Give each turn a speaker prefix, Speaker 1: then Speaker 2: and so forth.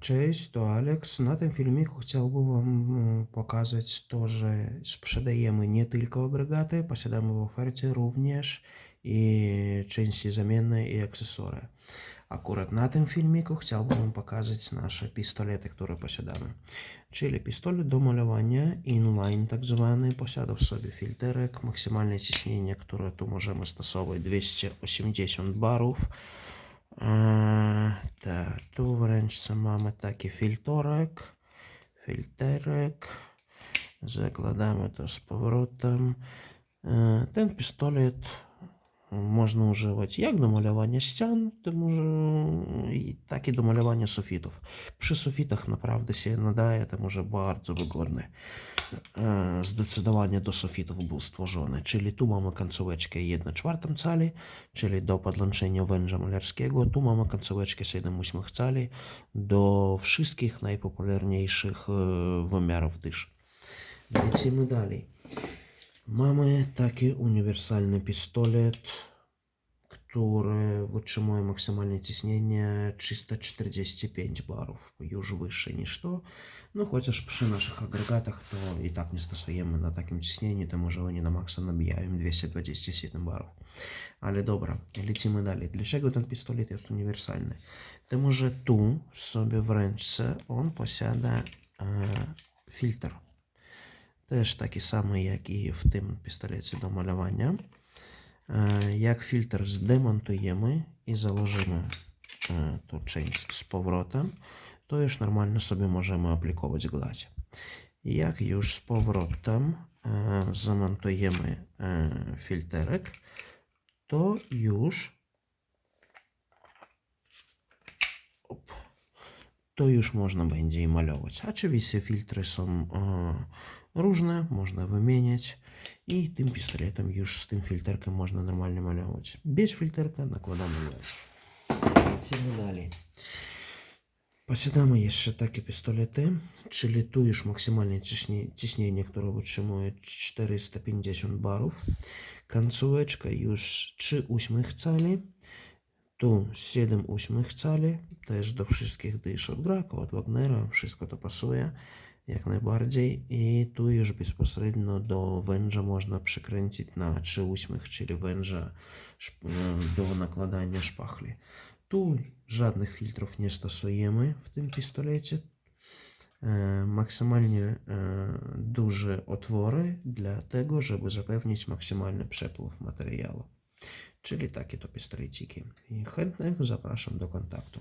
Speaker 1: Cześć, to Alex. Na tym filmiku chciałbym Wam mm, pokazać to, że sprzedajemy nie tylko agregaty, posiadamy w ofercie również i części zamienne i akcesoria. Akurat na tym filmiku chciałbym Wam pokazać nasze pistolety, które posiadamy. Czyli pistolet do malowania inline tak zwany, posiada w sobie filterek, maksymalne ciśnienie, które tu możemy stosować 280 barów. E, tu wręcz mamy taki filtorek, filterek. Zakładamy to z powrotem. Ten pistolet можна уживати як до малювання стян, так і до малювання софітів. При софітах направді сінадає це дуже дуже вигодне. Zdecydowanie do sofitów był stworzony, czyli tu mamy końcóweczkę 1 czwartym cali, czyli do podłączenia węża malarskiego, tu mamy końcóweczkę 7 8 cali do wszystkich najpopularniejszych wymiarów dysz. Lecimy dalej. Mamy taki универсальный пистолет, który wytrzymuje maksymalne ciśnienie 345 barów, już wyższe niż to. No chociaż przy naszych agregatach to i tak nie stosujemy na takim ciśnieniu, to może oni na maksa nabijają 227 barów. Ale dobra, lecimy dalej. Dlaczego ten pistolet jest uniwersalny? Тому że tu sobie w ręce on posiada e, filtr. Теж такий самий, як і в тим пістолеті до малювання. Е, як фільтр здемонтуємо і заложимо е, тут чейнс з поворотом, то ж нормально собі можемо апліковувати глазі. Як юж з поворотом е, замонтуємо фільтерик, то юж to już można będzie i malować. Oczywiście filtry są różne, można wymieniać i tym pistoletem już z tym filterkiem można normalnie malować. Bez filterka nakładamy lens. Lecimy dalej. Posiadamy jeszcze takie pistolety, czyli tu już maksymalne ciśnienie, które wytrzymuje 450 barów. Końcóweczka już 3 ósmych cali. Tu 7 ósmych cali, też do wszystkich dysz od od Wagnera, wszystko to pasuje jak najbardziej. I tu już bezpośrednio do węża można przykręcić na 3 ósmych, czyli węża e, do nakładania szpachli. Tu żadnych filtrów nie stosujemy w tym pistolecie. E, maksymalnie e, duże otwory dla tego, żeby zapewnić maksymalny przepływ materiału czyli takie topy pistoleciki. I chętnych zapraszam do kontaktu.